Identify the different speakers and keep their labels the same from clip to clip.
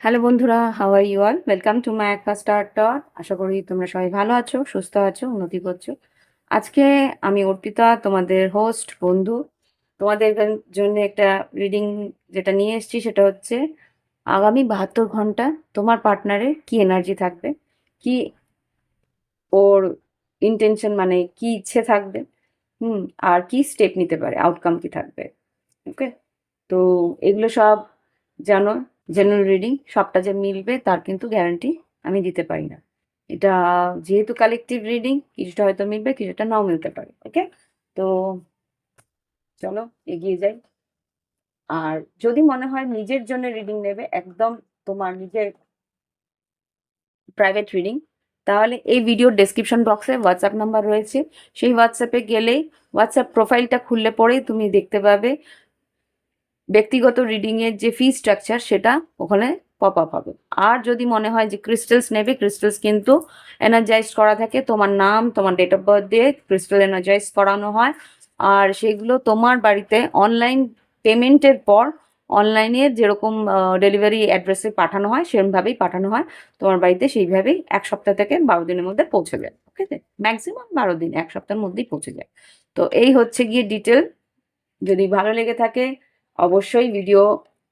Speaker 1: Hello বন্ধুরা how are you all welcome to my একটা star টট আশা করি তোমরা সবাই ভালো আছো, সুস্থ আছো, উন্নতি করছ। আজকে আমি অর্পিতা, তোমাদের হোস্ট বন্ধু। তোমাদের জন্য একটা রিডিং যেটা নিয়ে এসেছি, সেটা হচ্ছে আগামী বাহাত্তর ঘণ্টা তোমার পার্টনারের কি এনার্জি থাকবে? কি ওর ইন্টেনশন মানে কি ইচ্ছে থাকবে? হুম, আর কি স্টেপ নিতে পারে? আউটকাম কি থাকবে? ওকে তো এগুলো সব জানো জেনারেল রিডিং সবটা যে মিলবে তার কিন্তু গ্যারান্টি আমি দিতে পারি না। এটা যেহেতু কালেকটিভ রিডিং কিছুটা হয়তো মিলবে, কিছুটা নাও মিলতে পারে ওকে তো চলো, এগিয়ে যাই। আর যদি মনে হয় নিজের জন্য রিডিং নেবে, একদম তোমার নিজের প্রাইভেট রিডিং তাহলে এই ভিডিওর ডেসক্রিপশন বক্সে হোয়াটসঅ্যাপ নাম্বার রয়েছে। সেই হোয়াটসঅ্যাপে গেলেই হোয়াটসঅ্যাপ প্রোফাইলটা খুললে পরেই তুমি দেখতে পাবে ব্যক্তিগত রিডিংয়ের যে ফি স্ট্রাকচার সেটা ওখানে পপ আপ হবে। আর যদি মনে হয় যে ক্রিস্টালস নেবে ক্রিস্টালস কিন্তু এনার্জাইজ করা থাকে, তোমার নাম, তোমার ডেট অফ বার্থ দিয়ে ক্রিস্টাল এনার্জাইজ করানো হয়। আর সেগুলো তোমার বাড়িতে অনলাইন পেমেন্টের পর অনলাইনে যেরকম ডেলিভারি অ্যাড্রেসে পাঠানো হয় সেরকমভাবেই পাঠানো হয়। তোমার বাড়িতে সেইভাবেই এক সপ্তাহ থেকে বারো দিনের মধ্যে পৌঁছে যায় ওকে ম্যাক্সিমাম বারো দিন, এক সপ্তাহের মধ্যেই পৌঁছে যায়। তো এই হচ্ছে গিয়ে ডিটেল যদি ভালো লেগে থাকে, অবশ্যই ভিডিও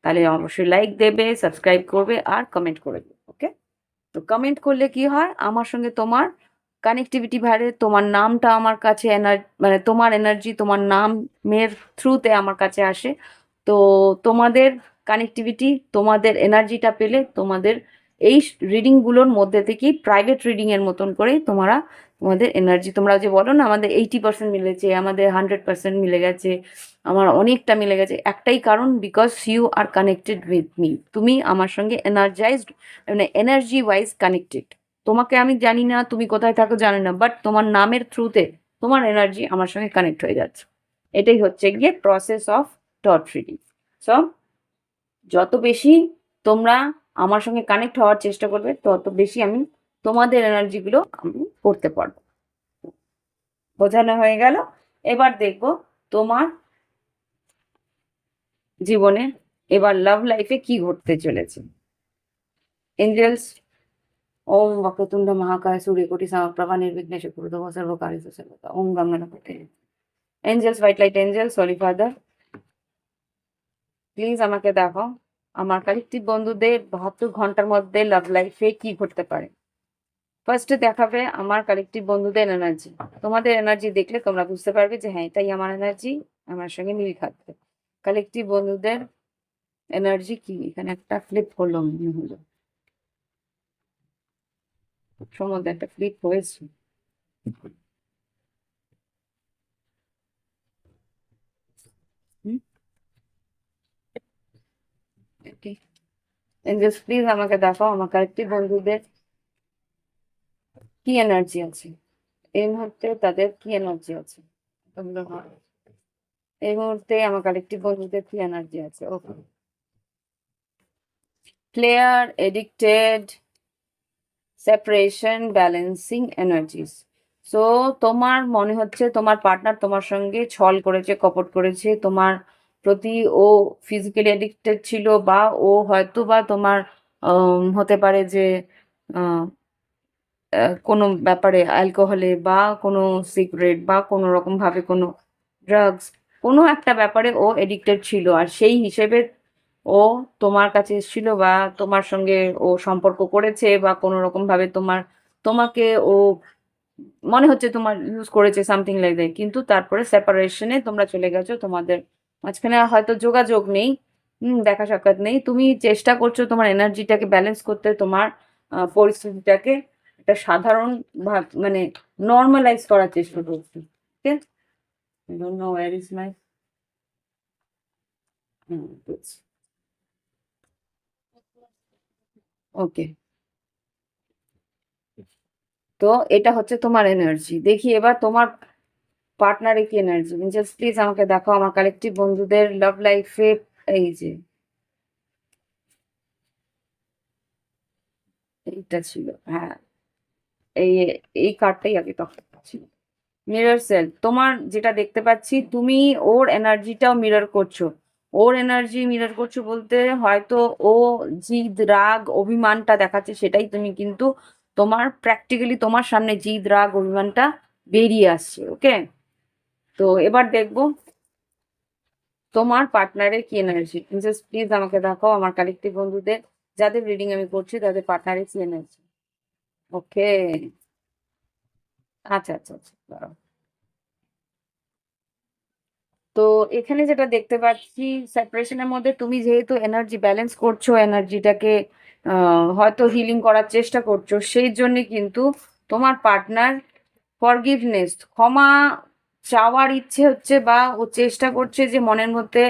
Speaker 1: তাহলে অবশ্যই লাইক দেবে সাবস্ক্রাইব করবে আর কমেন্ট করে দেবে ওকে তো কমেন্ট করলে কি হয়? আমার সঙ্গে তোমার কানেক্টিভিটি বাড়ে, তোমার নামটা আমার কাছে এনার মানে তোমার এনার্জি তোমার নামের থ্রুতে আমার কাছে আসে। তো তোমাদের কানেক্টিভিটি তোমাদের এনার্জিটা পেলে তোমাদের এই রিডিংগুলোর মধ্যে থেকেই প্রাইভেট রিডিংয়ের মতন করে তোমরা, তোমাদের এনার্জি তোমরা যে বলো না আমাদের এইটি পার্সেন্ট মিলেছে আমাদের হান্ড্রেড পার্সেন্ট মিলে গেছে, আমার অনেকটা মিলে গেছে, একটাই কারণ because you are connected with me তুমি আমার সঙ্গে এনার্জাইজড মানে এনার্জি ওয়াইজ কানেক্টেড তোমাকে আমি জানি না, তুমি কোথায় থাকো জানি না বাট তোমার নামের থ্রুতে তোমার এনার্জি আমার সঙ্গে কানেক্ট হয়ে যাচ্ছে। এটাই হচ্ছে গিয়ে process of dot reading so যত বেশি তোমরা আমার সঙ্গে কানেক্ট হওয়ার চেষ্টা করবে, তত বেশি আমি তোমাদের এনার্জিগুলো আমি করতে পারব। বোঝানো হয়ে গেল? এবার দেখব তোমার জীবনে এবার লাভ লাইফে কি ঘটতে চলেছে। এঞ্জেলস ওম বক্রতুণ্ড মহাকায় সূর্য কোটি সমপ্রভা নির্বিঘ্নেশ কুরুতম সর্বকারী সর্বতা ওম গঙ্গনপতে angels white light angels holy father please আমাকে দেখো। আমার কালেকটিভ বন্ধুদের বাহাত্তর ঘণ্টার মধ্যে লাভ লাইফে কি ঘটতে পারে? ফার্স্টে দেখাবে আমার কালেকটিভ বন্ধুদের এনার্জি তোমাদের এনার্জি দেখলে তোমরা বুঝতে পারবে যে হ্যাঁ এটাই আমার এনার্জি আমার সঙ্গে মিল খাচ্ছে। কালেকটিভ বন্ধুদের এনার্জি কি? এখানে একটা ফ্লিপ করল মনে হলো। সম্বন্ধে একটা ফ্লিপ হয়েছে এঞ্জেলস প্লিজ আমাকে দেখাও আমার কালেকটিভ বন্ধুদের কি এনার্জি আছে এই মুহূর্তে তাদের কি এনার্জি আছে এই মুহূর্তে আমার কালেকটিভ বন্ধুদের কি এনার্জি আছে okay player addicted separation balancing energies so তোমার মনে হচ্ছে তোমার পার্টনার তোমার সঙ্গে ছল করেছে, কপট করেছে, তোমার প্রতি ও ফিজিক্যালি অ্যাডিক্টেড ছিল বা ও হয়তো বা তোমার হতে পারে যে কোনো ব্যাপারে অ্যালকোহলে বা কোনো সিগারেট বা কোনো রকমভাবে কোনো ড্রাগস কোনো একটা ব্যাপারে ও এডিক্টেড ছিল। আর সেই হিসেবে ও তোমার কাছে এসেছিল বা তোমার সঙ্গে ও সম্পর্ক করেছে বা কোনো রকমভাবে তোমার, তোমাকে ও মনে হচ্ছে তোমার ইউজ করেছে সামথিং লাইক দ্যাট কিন্তু তারপরে সেপারেশনে তোমরা চলে গেছো তোমাদের মাঝখানে হয়তো যোগাযোগ নেই, হুম, দেখা সাক্ষাৎ নেই। তুমি চেষ্টা করছ তোমার এনার্জিটাকে ব্যালেন্স করতে, তোমার পরিস্থিতিটাকে একটা সাধারণ মানে নর্মালাইজ করার চেষ্টা করছি ওকে I don't know where is my ওকে তো এটা হচ্ছে তোমার এনার্জি দেখি এবার তোমার পার্টনারে কি এনার্জি জাস্ট প্লিজ আমাকে দেখো আমার কালেকটিভ বন্ধুদের লাভ লাইফে এই যে। এইটা ছিল হ্যাঁ। এই এই কার্ডটাই আগে তখন ছিল মিরর সেল তোমার যেটা দেখতে পাচ্ছি, তুমি ওর এনার্জিটাও মিরর করছ। ওর এনার্জি মিরর করছ বলতে হয়তো ও জিদ, রাগ, অভিমানটা দেখাচ্ছে সেটাই তুমি কিন্তু তোমার প্র্যাকটিক্যালি তোমার সামনে জিদ, রাগ, অভিমানটা বেরিয়ে আসছে ওকে তো এবার দেখব তোমার পার্টনারের কি এনার্জি প্রিন্সেস প্লিজ আমাকে দেখাও আমার কালেক্টিভ বন্ধুদের, যাদের রিডিং আমি করছি তাদের পার্টনারের কি এনার্জি ওকে আচ্ছা আচ্ছা আচ্ছা। তো এখানে যেটা দেখতে পাচ্ছি সেপারেশনের মধ্যে তুমি যেহেতু এনার্জি ব্যালেন্স করছ এনার্জিটাকে হয়তো হিলিং করার চেষ্টা করছ, সেই জন্য কিন্তু তোমার পার্টনার ফরগিভনেস ক্ষমা চাওয়ার ইচ্ছে হচ্ছে বা ও চেষ্টা করছে যে মনের মধ্যে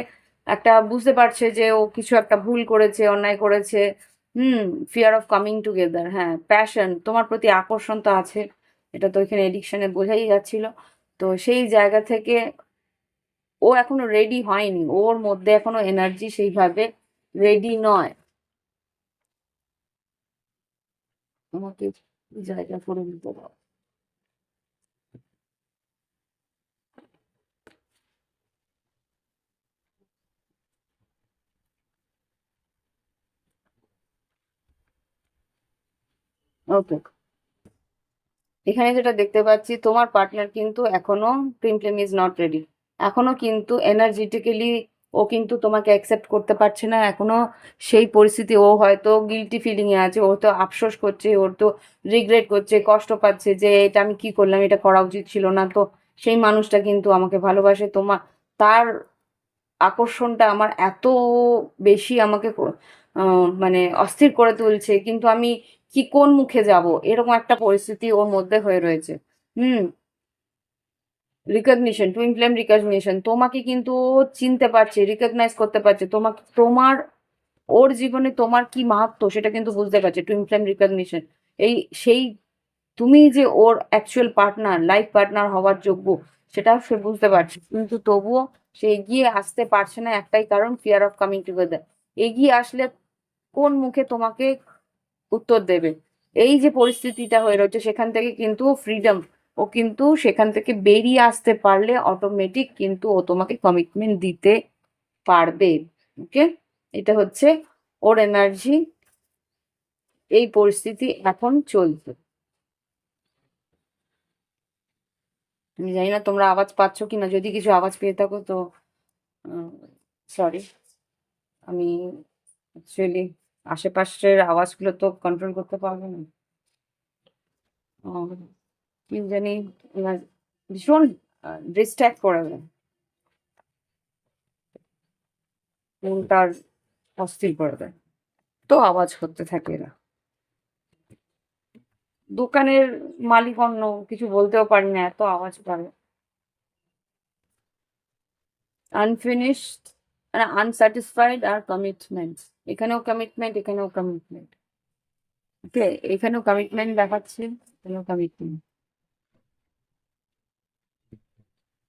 Speaker 1: একটা বুঝতে পারছে যে ও কিছু একটা ভুল করেছে, অন্যায় করেছে, hmm fear of coming together হ্যাঁ প্যাশন তোমার প্রতি আকর্ষণ তো আছে, এটা তো এখানে এডিকশনে বোঝাই যাচ্ছিল। তো সেই জায়গা থেকে ও এখনও রেডি হয়নি। ওর মধ্যে এখনও এনার্জি সেইভাবে রেডি নয়। আমাকে জায়গা করে দিতে ওকে এখানে যেটা দেখতে পাচ্ছি, তোমার পার্টনার কিন্তু এখনও প্রেম প্রেম ইজ নট রেডি এখনও কিন্তু এনার্জেটিক্যালি ও কিন্তু তোমাকে অ্যাকসেপ্ট করতে পারছে না। এখনও সেই পরিস্থিতি, ও হয়তো গিলটি ফিলিংয়ে আছে ও তো আফসোস করছে, ওর তো রিগ্রেট করছে, কষ্ট পাচ্ছে যে এটা আমি কি করলাম, এটা করা উচিত ছিল না। তো সেই মানুষটা কিন্তু আমাকে ভালোবাসে। তোমার তার আকর্ষণটা আমার এত বেশি আমাকে মানে অস্থির করে তুলছে। কিন্তু আমি কি কোন মুখে যাব? এরকম একটা পরিস্থিতি ওর মধ্যে হয়ে রয়েছে। Hmm. Recognition twin flame recognition তোমাকে কিন্তু চিনতে পারছে রিকগনাইজ করতে পারছে তোমাকে তোমার ওর জীবনে তোমার কি মাহাত্ম সেটা কিন্তু বুঝতে পারছে টুইন ফ্লেম রিকগনিশন এই, সেই তুমি যে ওর অ্যাকচুয়াল পার্টনার লাইফ পার্টনার হওয়ার যোগ্য, সেটা সে বুঝতে পারছে। কিন্তু তবুও সে এগিয়ে আসতে পারছে না একটাই কারণ ফিয়ার অফ কামিং টুগেদার এগিয়ে আসলে কোন মুখে তোমাকে উত্তর দেবে? এই যে পরিস্থিতিটা হয়ে রয়েছে, সেখান থেকে কিন্তু ফ্রিডম ও কিন্তু সেখান থেকে বেরিয়ে আসতে পারলে অটোমেটিক কিন্তু ও তোমাকে কমিটমেন্ট দিতে পারবে ওকে এটা হচ্ছে ওর এনার্জি এই পরিস্থিতি এখন চলছে। আমি জানি না তোমরা আওয়াজ পাচ্ছ কি না যদি কিছু আওয়াজ পেয়ে থাকো তো সরি আমি অ্যাকচুয়ালি আশেপাশের আওয়াজগুলো তো কন্ট্রোল করতে পারব না। জানি ভীষণ ডিস্ট্র্যাক্ট করে দেয়। মনটার অস্থির করে দেয়। তো আওয়াজ করতে থাকে এরা। দোকানের মালিক অন্য কিছু বলতেও পারি না, এত আওয়াজ করে আনফিনিশড মানে আনস্যাটিসফাইড আর কমিটমেন্ট এখানেও কমিটমেন্ট এখানেও কমিটমেন্ট ওকে এখানেও কমিটমেন্ট দেখাচ্ছে, এখানেও কমিটমেন্ট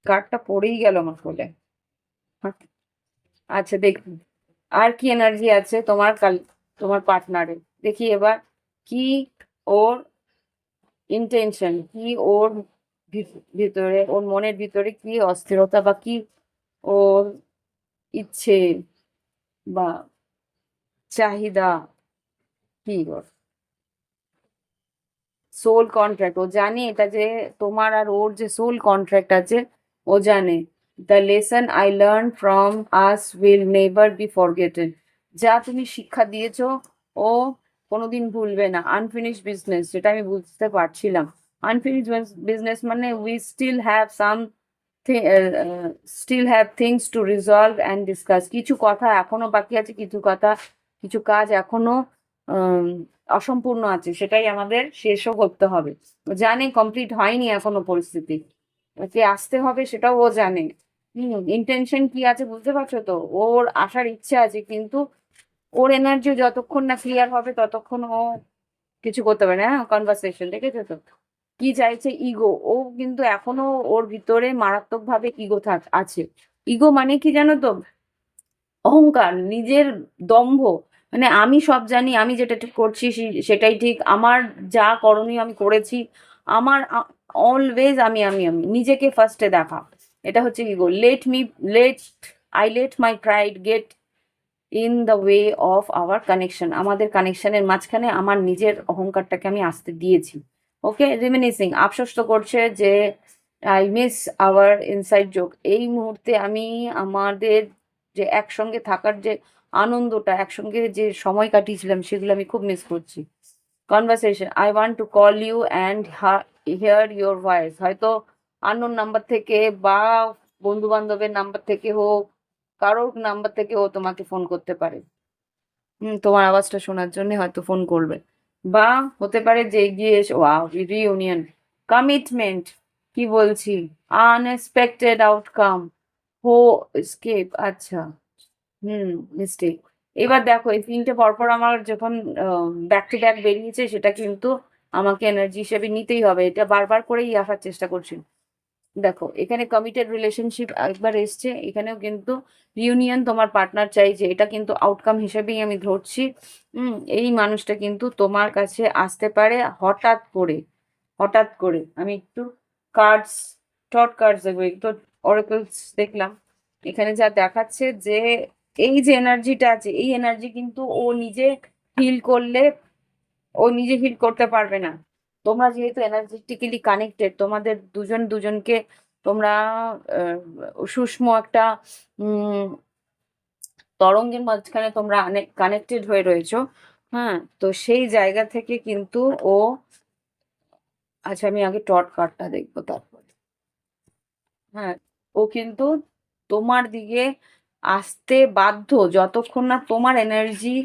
Speaker 1: কার্ডটা পড়েই গেল আমার কোলে আচ্ছা দেখি আর কি এনার্জি আছে তোমার কাল, তোমার পার্টনারে দেখি এবার, কি ওর ইন্টেনশন কি ওর ভিতরে, ওর মনের ভিতরে কি অস্থিরতা বা কি ওর ইচ্ছে বা চাহিদা? কি ওর? সোল কন্ট্রাক্ট ও জানে এটা যে তোমার আর ওর যে সোল কন্ট্রাক্ট আছে ও জানে। The lesson I learn from us will never be forgotten যা তুমি শিক্ষা দিয়েছ, ও কোনোদিন ভুলবে না। আনফিনিশ বিজনেস যেটা আমি বুঝতে পারছিলাম। আনফিনিশ বিজনেস মানে we still have some still have things to resolve and discuss কিছু কথা এখনও বাকি আছে, কিছু কথা, কিছু কাজ এখনও অসম্পূর্ণ আছে। সেটাই আমাদের শেষও করতে হবে। জানে কমপ্লিট হয়নি এখনও পরিস্থিতি। ওকে আসতে হবে সেটাও ও জানে। হুম। ইন্টেনশন কি আছে বুঝতে পারছ তো? ওর আসার ইচ্ছে আছে কিন্তু ওর এনার্জি যতক্ষণ না ক্লিয়ার হবে ততক্ষণ ও কিছু করতে পারে হ্যাঁ? কনভারসেশন দেখেছ তো? কি চাইছে? ইগো ও কিন্তু এখনও ওর ভিতরে মারাত্মক ভাবে ইগো থাক আছে। ইগো মানে কি জানো তো? অহংকার নিজের দম্ভ। মানে আমি সব জানি আমি যেটা ঠিক করছি সেটাই ঠিক। আমার যা করণীয় আমি করেছি। আমার অলওয়েজ আমি আমি আমি, নিজেকে ফার্স্টে দেখা। এটা হচ্ছে কি গো? Let me let I let my pride get in the way of our connection আমাদের কানেকশনের মাঝখানে আমার নিজের অহংকারটাকে আমি আসতে দিয়েছি। ওকে রিমিনিসিং আফসোস তো করছে যে I miss our inside joke এই মুহূর্তে আমি আমাদের যে একসঙ্গে থাকার যে আনন্দটা, একসঙ্গে যে সময় কাটিয়েছিলাম, সেগুলো আমি খুব মিস করছি। Conversation I want to call you and hear your voice হয়তো আননোন নাম্বার থেকে বা বন্ধু বান্ধবের নাম্বার থেকে হোক, কারোর নাম্বার থেকে ও তোমাকে ফোন করতে পারে। তোমার আওয়াজটা শোনার জন্য হয়তো ফোন করবে। বা হতে পারে যে এগিয়ে এসে ওয়াও রিইউনিয়ন কমিটমেন্ট কি বলছি? আনএক্সপেক্টেড আউটকাম হো স্কেপ আচ্ছা হুম মিস্টেক এবার দেখো, এই তিনটে পরপর আমার যখন ব্যাক টু ব্যাক বেরিয়েছে, সেটা কিন্তু আমাকে এনার্জি হিসেবে নিতেই হবে। এটা বারবার করেই আসার চেষ্টা করছি দেখো, এখানে কমিটেড রিলেশনশিপ একবার এসছে, এখানেও কিন্তু রিউনিয়ন তোমার পার্টনার চাইছে এটা কিন্তু আউটকাম হিসেবেই আমি ধরছি। হুম, এই মানুষটা কিন্তু তোমার কাছে আসতে পারে হঠাৎ করে হঠাৎ করে। আমি একটু কার্ডস টট কার্ডস দেখব, একটু অরেকলস দেখলাম। এখানে যা দেখাচ্ছে যে এই যে এনার্জিটা আছে, এই এনার্জি কিন্তু ও নিজে ফিল করলে ও নিজে ফিল করতে পারবে না। তোমরা যেহেতু এনার্জেটিক্যালি কানেক্টেড তোমাদের দুজন দুজনকে তোমরা আহ, সূক্ষ্ম একটা তরঙ্গের মাঝখানে তোমরা কানেক্টেড হয়ে রয়েছো হ্যাঁ? তো সেই জায়গা থেকে কিন্তু ও আচ্ছা আমি আগে টট কার্ডটা দেখব তারপরে। হ্যাঁ ও কিন্তু তোমার দিকে আসতে বাধ্য যতক্ষণ না তোমার এনার্জি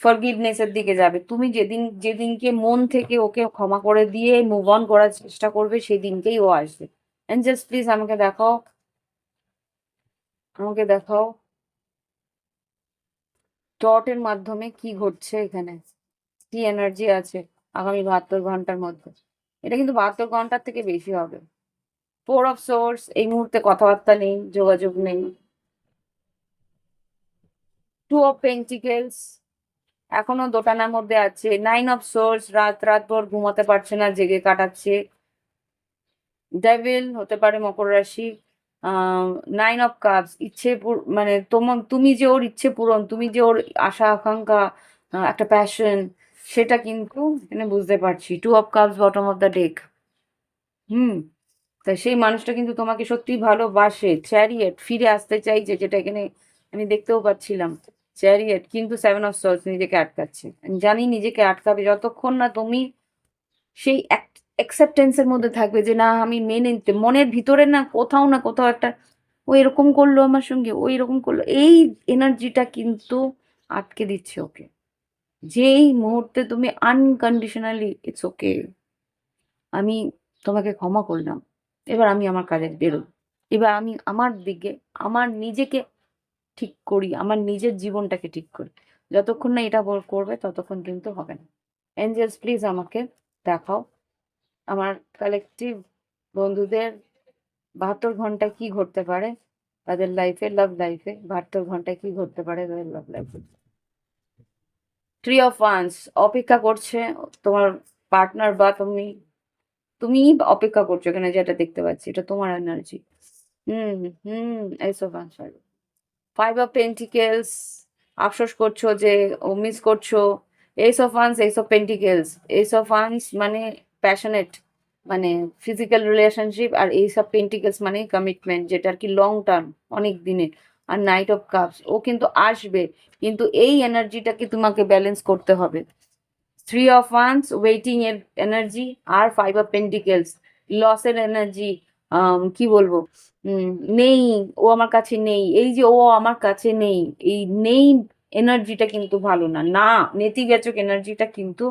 Speaker 1: ফরগিভনেসের দিকে যাবে। তুমি যেদিন, যেদিনকে মন থেকে ওকে ক্ষমা করে দিয়ে মুভ অন করার চেষ্টা করবে সেই দিনকেই ও আসবে। অ্যাঞ্জেলস প্লিজ আমাকে দেখাও। আমাকে দেখাও। টটের মাধ্যমে কি ঘটছে এখানে? কি এনার্জি আছে আগামী বাহাত্তর ঘণ্টার মধ্যে? এটা কিন্তু বাহাত্তর ঘণ্টার থেকে বেশি হবে। ফোর অফ সোর্স এই মুহূর্তে কথাবার্তা নেই, যোগাযোগ নেই। টু অফ পেন্টিকেলস এখনও দোটানার মধ্যে আছে। নাইন অফ সোর্স রাত রাত ভর ঘুমাতে পারছে না, জেগে কাটাচ্ছে। ডেভিল হতে পারে মকর রাশি। নাইন অফ কাপস ইচ্ছে মানে তোমার তুমি যে ওর ইচ্ছে পূরণ, তুমি যে ওর আশা, আকাঙ্ক্ষা একটা প্যাশন সেটা কিন্তু এখানে বুঝতে পারছি। Two of cups bottom of the deck hmm তা সেই মানুষটা কিন্তু তোমাকে সত্যি ভালোবাসে চ্যারিয়েট ফিরে আসতে চাইছে, যেটা এখানে আমি দেখতেও পাচ্ছিলাম। চ্যারিয়েট কিন্তু সেভেন অফ সোর্স নিজেকে আটকাচ্ছে। জানি নিজেকে আটকাবে যতক্ষণ না তুমি সেই অ্যাকসেপ্টেন্সের মধ্যে থাকবে যে না, আমি মেনে নিতে মনের ভিতরে না কোথাও না কোথাও একটা, ও এরকম করল আমার সঙ্গে, ও এরকম করল, এই এনার্জিটা কিন্তু আটকে দিচ্ছে ওকে। যেই মুহূর্তে তুমি আনকন্ডিশনালি ইটস ওকে আমি তোমাকে ক্ষমা করলাম। এবার আমি আমার কাজে বেরোই। এবার আমি আমার দিকে, আমার নিজেকে ঠিক করি, আমার নিজের জীবনটাকে ঠিক করি। যতক্ষণ না এটা করবে ততক্ষণ কিন্তু হবে না। এঞ্জেলস প্লিজ আমাকে দেখাও। আমার কালেকটিভ বন্ধুদের বাহাত্তর ঘন্টায় কি ঘটতে পারে? তাদের লাইফে লাভ লাইফে বাহাত্তর ঘন্টায় কি ঘটতে পারে তাদের লাভ লাইফে ট্রি অফ ওয়ান্স অপেক্ষা করছে তোমার পার্টনার বা তুমি তুমি অপেক্ষা করছ এখানে যেটা দেখতে পাচ্ছি, এটা তোমার energy hmm hmm of wands five of pentacles আফসোস করছ যে ও মিস করছ ace of wands ace of pentacles ace of wands মানে প্যাশনেট মানে ফিজিক্যাল রিলেশনশিপ আর এইস অফ পেন্টিকেলস মানে কমিটমেন্ট যেটা আর কি লং টার্ম অনেক দিনের। আর নাইট অফ কাপস ও কিন্তু আসবে, কিন্তু এই এনার্জিটাকে তোমাকে ব্যালেন্স করতে হবে। থ্রি অফ ওয়ান্স ওয়েটিং এর এনার্জি আর ফাইভ অফ পেন্টিকেলস লসের এনার্জি কি বলব? নেই, ও আমার কাছে নেই। এই যে ও আমার কাছে নেই, এই নেই এনার্জিটা কিন্তু ভালো না। না, নেতিবাচক এনার্জিটা কিন্তু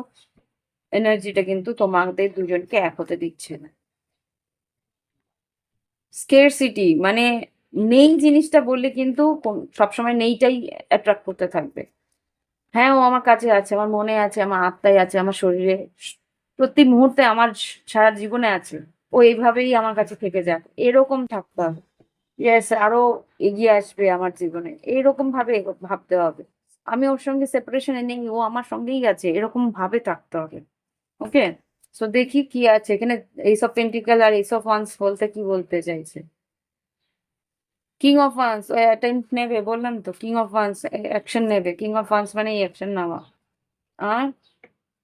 Speaker 1: এনার্জিটা কিন্তু তোমাদের দুজনকে এক হতে দিচ্ছে না। স্কেরসিটি মানে নেই জিনিসটা বললে কিন্তু সবসময় নেইটাই অ্যাট্রাক্ট করতে থাকবে। হ্যাঁ ও আমার কাছে আছে, আমার মনে আছে, আমার আত্মায় আছে, আমার শরীরে, প্রতি মুহূর্তে আমার সারা জীবনে আছে। ও এইভাবেই আমার কাছে থেকে যাক। এরকম থাকতে হবে ইয়েস আরও এগিয়ে আসবে আমার জীবনে। এইরকম ভাবে ভাবতে হবে। আমি ওর সঙ্গে সেপারেশনে নেই ও আমার সঙ্গেই আছে। এরকম ভাবে থাকতে হবে। ওকে সো দেখি কি আছে। এখানে এইসব পেন্টিক্যাল আর এইসব ওয়ান্স বলতে কি বলতে চাইছে? কিং অফ ওয়ান্স টাইম নেবে, বললাম তো। কিং অফ ওয়ান্স অ্যাকশন নেবে। কিং অফ ওয়ান্স মানে এই অ্যাকশন নেওয়া। আর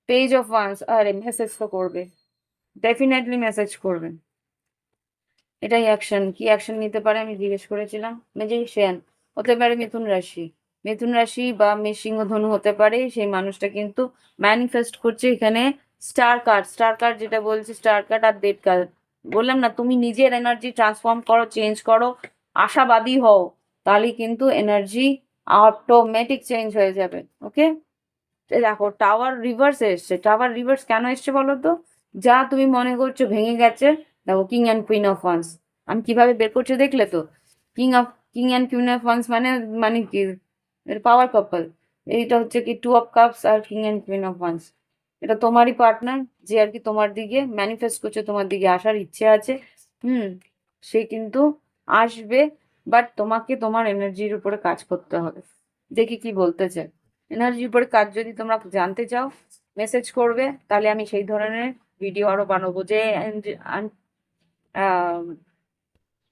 Speaker 1: পেজ অফ ওয়ান্স আরে মেসেজ তো করবে। ডেফিনেটলি মেসেজ করবেন। এটাই অ্যাকশন কি অ্যাকশন নিতে পারে আমি জিজ্ঞেস করেছিলাম। ম্যাজিশিয়ান হতে পারে মিথুন রাশি। মিথুন রাশি বা মেষ সিংহ ধনু হতে পারে, সেই মানুষটা কিন্তু ম্যানিফেস্ট করছে এখানে স্টার কার্ড স্টার কার্ড যেটা বলছে স্টার কার্ড আর ডেড কার্ড বললাম না, তুমি নিজের এনার্জি ট্রান্সফর্ম করো চেঞ্জ করো, আশাবাদী হও, তাহলে কিন্তু এনার্জি অটোমেটিক চেঞ্জ হয়ে যাবে। ওকে দেখো টাওয়ার রিভার্স এসছে। টাওয়ার রিভার্স কেন এসছে বলো তো? যা তুমি মনে করছ ভেঙে গেছে, দেখো king and queen of wands আমি কীভাবে বের করছি দেখলে তো? King of king and queen of wands মানে মানে কি? পাওয়ার কাপল এইটা হচ্ছে কি two of cups R king and queen of wands এটা তোমারই পার্টনার যে আর কি তোমার দিকে ম্যানিফেস্ট করছে, তোমার দিকে আসার ইচ্ছে আছে। হুম, সে কিন্তু আসবে বাট তোমাকে তোমার এনার্জির উপরে কাজ করতে হবে। দেখি কি বলতে চাই এনার্জির উপরে কাজ যদি তোমরা জানতে চাও মেসেজ করবে, তাহলে আমি সেই ধরনের ভিডিও আরও বানাবো যে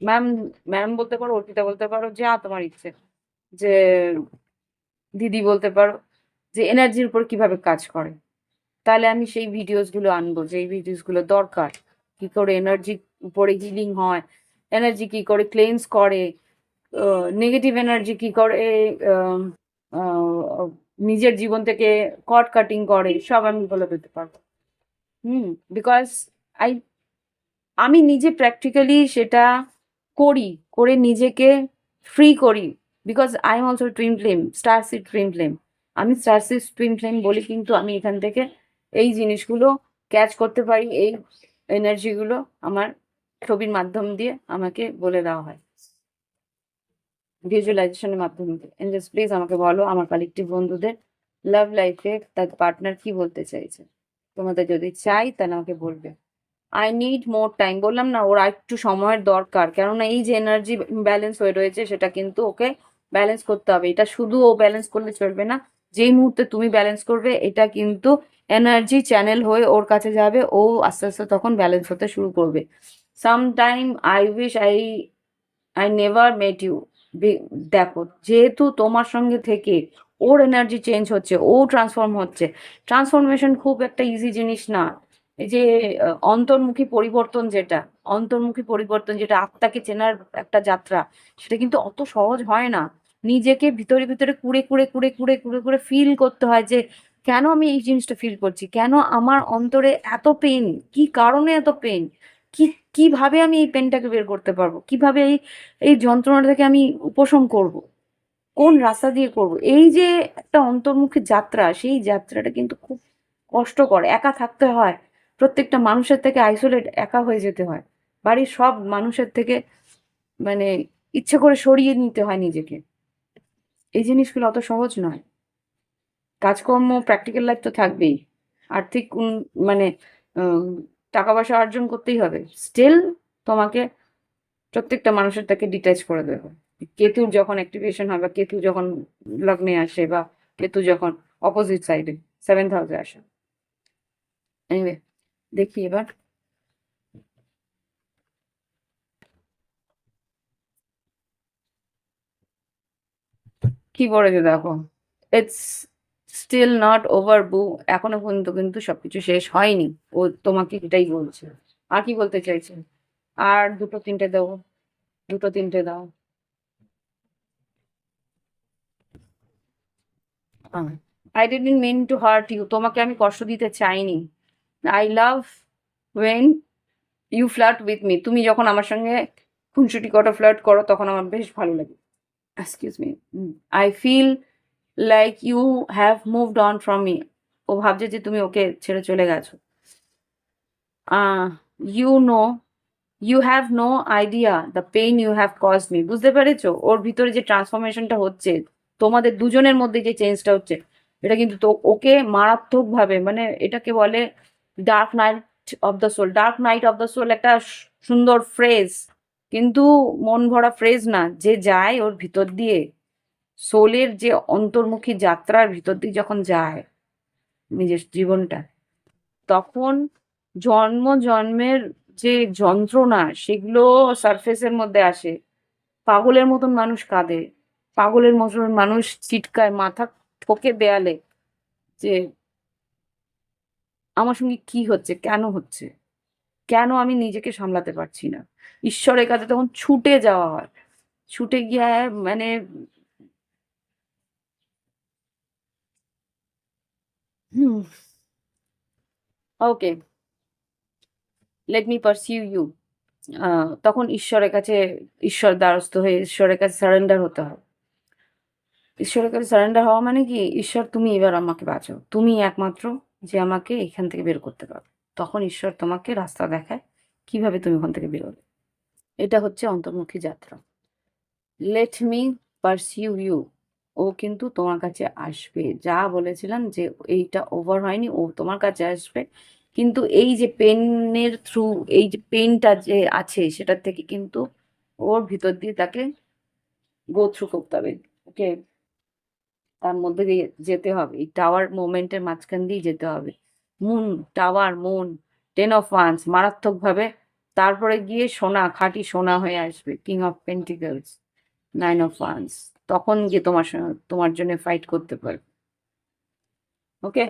Speaker 1: ম্যাম ম্যাম বলতে পারো, অর্পিতা বলতে পারো, যা তোমার ইচ্ছে। যে, দিদি বলতে পারো, যে এনার্জির উপর কীভাবে কাজ করে। তাহলে আমি সেই ভিডিওসগুলো আনব, যে ভিডিওসগুলো দরকার। কি করে এনার্জি উপরে হিলিং হয় এনার্জি কি করে ক্লেন্স করে নেগেটিভ এনার্জি কি করে নিজের জীবন থেকে কট কাটিং করে, সব আমি বলে দিতে পারব। হুম বিকজ আই আমি নিজে প্র্যাকটিক্যালি সেটা করি, করে নিজেকে ফ্রি করি because I am also twin flame starseed twin flame আমি স্টার সিট টুইন ফ্লেম বলি কিন্তু আমি এখান থেকে এই জিনিসগুলো ক্যাচ করতে পারি, এই এনার্জিগুলো আমার ছবির মাধ্যম দিয়ে আমাকে বলে দেওয়া হয়। ভিজুয়ালাইজেশনের মাধ্যমে এঞ্জেলস প্লিজ আমাকে বলো, আমার কালেকটিভ বন্ধুদের লাভ লাইফে তার পার্টনার কি বলতে চাইছে। তোমাদের যদি চাই, তাহলে আমাকে বলবে। আই নিড মোর টাইম বললাম না, ওর একটু সময়ের দরকার। কেননা এই যে এনার্জি ব্যালেন্স হয়ে রয়েছে, সেটা কিন্তু ওকে ব্যালেন্স করতে হবে। এটা শুধু ও ব্যালেন্স করলে চলবে না, যেই মুহূর্তে তুমি ব্যালেন্স করবে, এটা কিন্তু এনার্জি চ্যানেল হয়ে ওর কাছে যাবে, ও আস্তে আস্তে তখন ব্যালেন্স হতে শুরু করবে। Some time I wish I I never met you দেখো, যেহেতু তোমার সঙ্গে থেকে ওর এনার্জি চেঞ্জ হচ্ছে, ও ট্রান্সফর্ম হচ্ছে। ট্রান্সফরমেশন খুব একটা ইজি জিনিস না। এই যে অন্তর্মুখী পরিবর্তন যেটা, অন্তর্মুখী পরিবর্তন যেটা আত্মাকে চেনার একটা যাত্রা, সেটা কিন্তু অত সহজ হয় না। নিজেকে ভিতরে ভিতরে কুড়ে কুড়ে কুড়ে কুড়ে কুড়ে কুড়ে ফিল করতে হয় যে, কেন আমি এই জিনিসটা ফিল করছি? কেন আমার অন্তরে এত পেন কি কারণে এত পেন কি, কীভাবে আমি এই পেনটাকে বের করতে পারব? কীভাবে এই এই যন্ত্রণা থেকে আমি উপশম করব? কোন রাস্তা দিয়ে করব? এই যে একটা অন্তর্মুখী যাত্রা, সেই যাত্রাটা কিন্তু খুব কষ্টকর। একা থাকতে হয়। প্রত্যেকটা মানুষের থেকে আইসোলেট একা হয়ে যেতে হয়। বাড়ির সব মানুষের থেকে মানে ইচ্ছে করে সরিয়ে নিতে হয় নিজেকে। এই জিনিসগুলো অত সহজ নয়। কাজকর্ম প্র্যাকটিক্যাল লাইফ তো থাকবেই। আর্থিক মানে টাকা পয়সা অর্জন করতেই হবে। স্টিল তোমাকে প্রত্যেকটা মানুষের থেকে ডিটাচ করে দেবে। কেতু যখন অ্যাক্টিভেশন হয় বা কেতু যখন লগ্নে আসে বা কেতু যখন অপোজিট সাইডে সেভেন্থ হাউসে আসে। দেখি এবার। কি বলেছে দেখো? ইটস স্টিল নট ওভার বু এখনও পর্যন্ত কিন্তু সবকিছু শেষ হয়নি। ও তোমাকে এটাই বলছে। আর কি বলতে চাইছে? আর দুটো তিনটে দেবো দুটো তিনটে দাও। I didn't mean to hurt you তোমাকে আমি কষ্ট দিতে চাইনি। I love when you flirt with me তুমি যখন আমার সঙ্গে খুনসুটি কটা ফ্লার্ট করো, তখন আমার বেশ ভালো লাগে। Excuse me I feel like you have moved on from me ও ভাবছে যে তুমি ওকে ছেড়ে চলে গেছো। You know you have no idea the pain you have cause me বুঝতে পেরেছ? ওর ভিতরে যে ট্রান্সফরমেশনটা হচ্ছে তোমাদের দুজনের মধ্যে যে চেঞ্জটা হচ্ছে, এটা কিন্তু তো ওকে মারাত্মকভাবে মানে এটাকে বলে dark night of the soul dark night of the soul একটা সুন্দর ফ্রেজ কিন্তু মন ভরা ফ্রেজ না, যে যায় ওর ভিতর দিয়ে সোলের যে অন্তর্মুখী যাত্রার ভিতর দিয়ে যখন যায় নিজের জীবনটা, তখন জন্ম জন্মের যে যন্ত্রণা সেগুলো সারফেসের মধ্যে আসে, পাগলের মতন মানুষ কাঁদে। পাগলের মতন মানুষ চিটকায় মাথা ঠোকে দেয়ালে যে আমার সঙ্গে কি হচ্ছে, কেন হচ্ছে? কেন আমি নিজেকে সামলাতে পারছি না? ঈশ্বরের কাছে তখন ছুটে যাওয়া হয়। ছুটে গিয়ে মানে হুম। Okay let me pursue you তখন ঈশ্বরের কাছে, ঈশ্বর দ্বারস্থ হয়ে ঈশ্বরের কাছে সারেন্ডার হতে হয়। ঈশ্বরের কাছে সারেন্ডার হওয়া মানে কি, ঈশ্বর তুমি এবার আমাকে বাঁচাও। তুমি একমাত্র যে আমাকে এখান থেকে বের করতে পারবে। তখন ঈশ্বর তোমাকে রাস্তা দেখায় কীভাবে তুমি ওখান থেকে বেরোবে এটা হচ্ছে অন্তর্মুখী যাত্রা। লেট মি পারসিউ ইউ ও কিন্তু তোমার কাছে আসবে। যা বলেছিলাম যে এইটা ওভার হয়নি, ও তোমার কাছে আসবে। কিন্তু এই যে পেনের থ্রু, এই যে পেনটা যে আছে, সেটার থেকে কিন্তু ওর ভিতর দিয়ে তাকে গো থ্রু করতে হবে। ওকে তার মধ্যে দিয়ে যেতে হবে। এই টাওয়ার মোমেন্টের মাঝখান দিয়ে যেতে হবে। Moon tower moon ten of wands মারাত্মকভাবে তারপরে গিয়ে সোনা, খাঁটি সোনা হয়ে আসবে king of pentacles nine of wands তখন গিয়ে তোমার তোমার জন্য ফাইট করতে পারবে। ওকে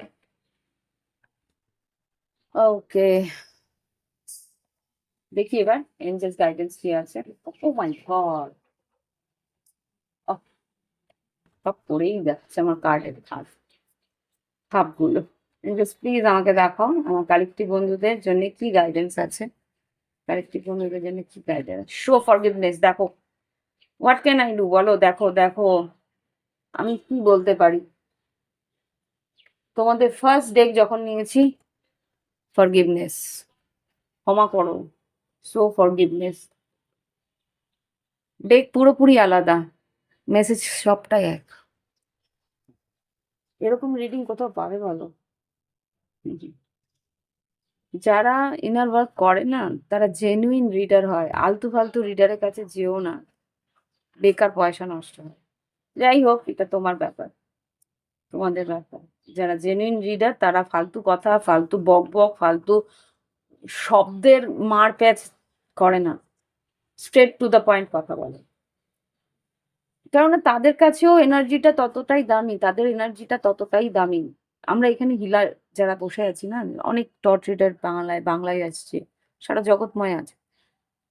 Speaker 1: ওকে দেখি এবার এঞ্জেলস গাইডেন্স কি আছে? ও মাই গড সব পড়েই যাচ্ছে আমার কার্ডের প্লিজ আমাকে দেখাও আমার বন্ধুদের জন্য কি গাইডেন্স আছে? বন্ধুদের জন্য কি গাইডেন্স শো দেখো। হোয়াট ক্যান আই ডু বলো, দেখো দেখো। আমি কি বলতে পারি? তোমাদের ফার্স্ট ডেক যখন নিয়েছি ক্ষমা করো। সো ফরগিভনেস ডেক পুরোপুরি আলাদা। মেসেজ সবটাই এক। এরকম রিডিং কোথাও পাবে বলো। যারা ইনার ওয়ার্ক করে না, তারা জেনুইন রিডার হয়। আলতু ফালতু রিডারের কাছে যেও না। বেকার পয়সা নষ্ট হয়। যাই হোক, এটা তোমার ব্যাপার। তোমাদের ব্যাপার। যারা জেনুইন রিডার তারা ফালতু কথা, ফালতু বক বক, ফালতু শব্দের মার প্যাচ করে না। স্ট্রেট টু দ্য পয়েন্ট কথা বলে। কেননা তাদের কাছেও এনার্জিটা ততটাই দামি, তাদের এনার্জিটা ততটাই দামি। আমরা এখানে হিলার যারা বসে আছি না, অনেক টট রিডার বাংলায় বাংলায় আসছে, সারা জগৎময় আছে।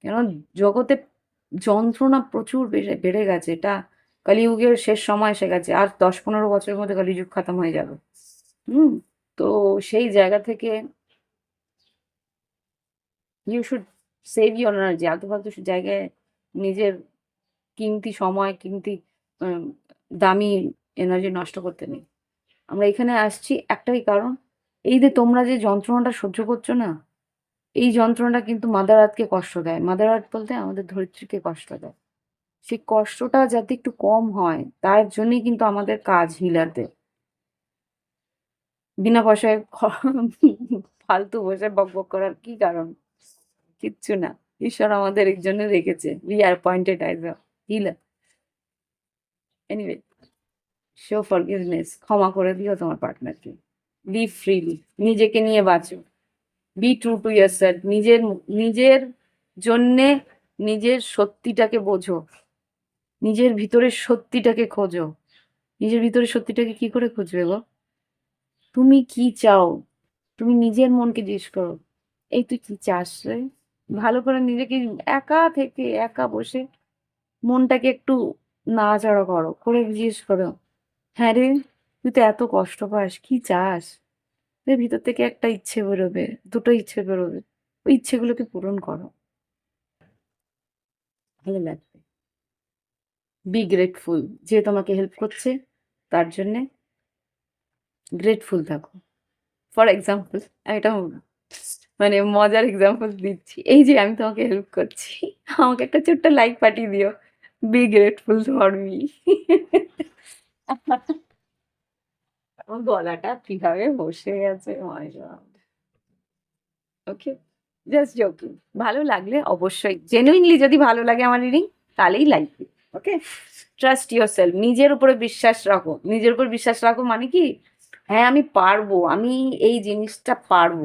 Speaker 1: কেন জগতে যন্ত্রণা প্রচুর বেড়ে বেড়ে গেছে, এটা কলিযুগের শেষ সময় এসে গেছে, আর দশ পনেরো বছরের মধ্যে কলিযুগ খতম হয়ে যাবে। হুম, তো সেই জায়গা থেকে you should save your energy আলতু ফালতু জায়গায় নিজের কিমতি সময়, কিমতি দামি এনার্জি নষ্ট করতে নেই। আমরা এখানে আসছি একটাই কারণ, এই যে তোমরা যে যন্ত্রণাটা সহ্য করছ না, এই যন্ত্রণাটা কিন্তু মাদার আর্থকে কষ্ট দেয়। মাদার আর্থ বলতে আমাদের ধরিত্রীকে কষ্ট দেয়। সেই কষ্টটা যাতে একটু কম হয়, তার জন্যই কিন্তু আমাদের কাজ হিলারদের বিনা পয়সায় ফালতু বসে বক বক করার কি কারণ? কিচ্ছু না। ঈশ্বর আমাদের এর জন্য রেখেছে। We are pointed as a healer anyway show forgiveness ক্ষমা করে দিও তোমার পার্টনারকে লিভ ফ্রিলি নিজেকে নিয়ে বাঁচো। Be true to yourself নিজের নিজের জন্যে নিজের সত্যিটাকে বোঝো। নিজের ভিতরের সত্যিটাকে খোঁজো। নিজের ভিতরের সত্যিটাকে কি করে খুঁজবে গো? তুমি কি চাও? তুমি নিজের মনকে জিজ্ঞেস করো। এই তুই কি চাস রে? ভালো করে নিজেকে একা থেকে একা বসে মনটাকে একটু নাড়াচাড়া করো, করে জিজ্ঞেস করো হ্যাঁ রে, তুই তো এত কষ্ট পাস, কি চাস? তোর ভিতর থেকে একটা ইচ্ছে বেরোবে, দুটো ইচ্ছে বেরোবে, ওই ইচ্ছেগুলোকে পূরণ করো। ভালো লাগবে। বি গ্রেটফুল যে তোমাকে হেল্প করছে, তার জন্যে গ্রেটফুল থাকো। ফর এক্সাম্পল আমি একটা মানে মজার এক্সাম্পল দিচ্ছি। এই যে আমি তোমাকে হেল্প করছি, আমাকে একটা ছোট্ট লাইক পাঠিয়ে দিও। বি গ্রেটফুল ফর মি আমার গলাটা কীভাবে বসে গেছে? ওকে জাস্ট জোকিং ভালো লাগলে অবশ্যই জেনুইনলি যদি ভালো লাগে আমার রিডিং তাহলেই like okay trust yourself নিজের উপরে বিশ্বাস রাখো। নিজের উপর বিশ্বাস রাখো মানে কি? হ্যাঁ আমি পারব। আমি এই জিনিসটা পারব।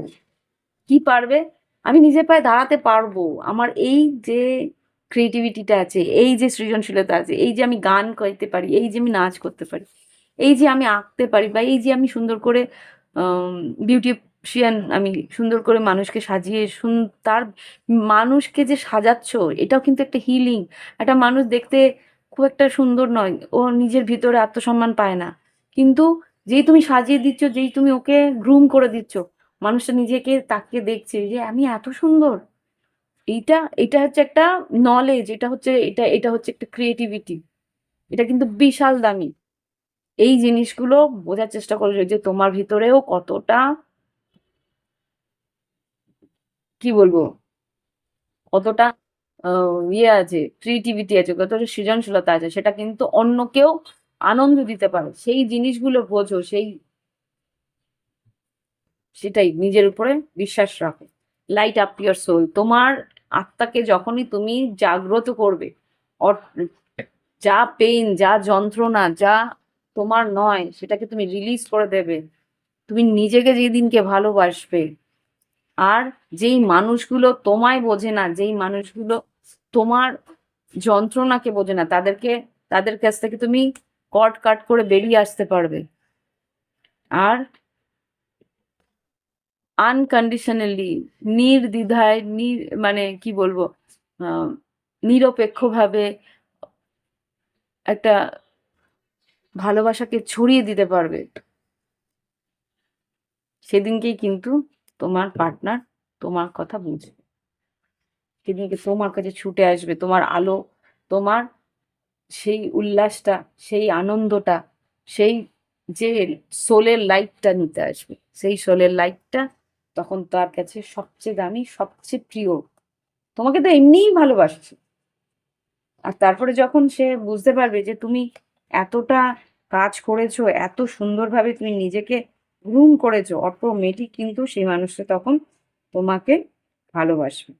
Speaker 1: কি পারবে? আমি নিজের পায়ে দাঁড়াতে পারব। আমার এই যে ক্রিয়েটিভিটিটা আছে, এই যে সৃজনশীলতা আছে, এই যে আমি গান করতে পারি, এই যে আমি নাচ করতে পারি, এই যে আমি আঁকতে পারি বা এই যে আমি সুন্দর করে বিউটিশিয়ান আমি সুন্দর করে মানুষকে সাজিয়ে সুন, তার মানুষকে যে সাজাচ্ছ, এটাও কিন্তু একটা হিলিং একটা মানুষ দেখতে খুব একটা সুন্দর নয়, ও নিজের ভিতরে আত্মসম্মান পায় না, কিন্তু যেই তুমি সাজিয়ে দিচ্ছ, যেই তুমি ওকে গ্রুম করে দিচ্ছ, মানুষটা নিজেকে তাকিয়ে দেখছে যে আমি এত সুন্দর এইটা এটা হচ্ছে একটা নলেজ এটা হচ্ছে, এটা এটা হচ্ছে একটা ক্রিয়েটিভিটি এটা কিন্তু বিশাল দামি। এই জিনিসগুলো বোঝার চেষ্টা করো যে তোমার ভিতরেও কতটা কি বলব? কতটা ইয়ে আছে ক্রিয়েটিভিটি আছে, কতটা সৃজনশীলতা আছে, সেটা কিন্তু অন্য কেউ আনন্দ দিতে পারে। সেই জিনিসগুলো বোঝো, সেই, সেটাই নিজের উপরে বিশ্বাস রাখো। লাইট আপ ইয়ার সোল তোমার আত্মাকে যখনই তুমি জাগ্রত করবে যা পেইন যা যন্ত্রণা, যা তোমার নয়, সেটাকে তুমি রিলিজ করে দেবে। তুমি নিজেকে যেদিনকে ভালোবাসবে, আর যেই মানুষগুলো তোমায় বোঝে না, যেই মানুষগুলো তোমার যন্ত্রণাকে বোঝে না, তাদেরকে, তাদের কাছ থেকে তুমি কট কাট করে বেরিয়ে আসতে পারবে। আর আনকন্ডিশনালি নির্দ্বিধায়, নি মানে কি বলব নিরপেক্ষভাবে একটা ভালোবাসাকে ছড়িয়ে দিতে পারবে। সেদিনকেই কিন্তু তোমার পার্টনার তোমার কথা বুঝবে। সেদিনকে তোমার কাছে ছুটে আসবে, তোমার আলো, তোমার সেই উল্লাসটা, সেই আনন্দটা, সেই যে সোলের লাইটটা নিতে আসবে, সেই সোলের লাইটটা তখন তার কাছে সবচেয়ে দামি, সবচেয়ে প্রিয়। তোমাকে তো এমনিই ভালোবাসছে। আর তারপরে যখন সে বুঝতে পারবে যে তুমি এতটা কাজ করেছ, এত সুন্দরভাবে তুমি নিজেকে গ্রুম করেছ, অটোমেটিক কিন্তু সেই মানুষটা তখন তোমাকে ভালোবাসবে।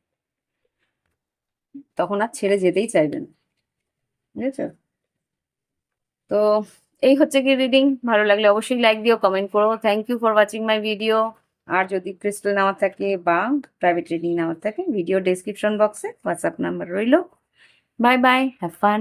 Speaker 1: তখন আর ছেড়ে যেতেই চাইবে না। বুঝেছ? তো এই হচ্ছে কি রিডিং ভালো লাগলে অবশ্যই লাইক দিও কমেন্ট করো। Thank you for watching my video আর যদি ক্রিস্টাল নেওয়ার থাকে বা প্রাইভেট রিডিং নেওয়ার থাকে ভিডিও ডেসক্রিপশন বক্সে হোয়াটসঅ্যাপ নাম্বার রইল। Bye bye have fun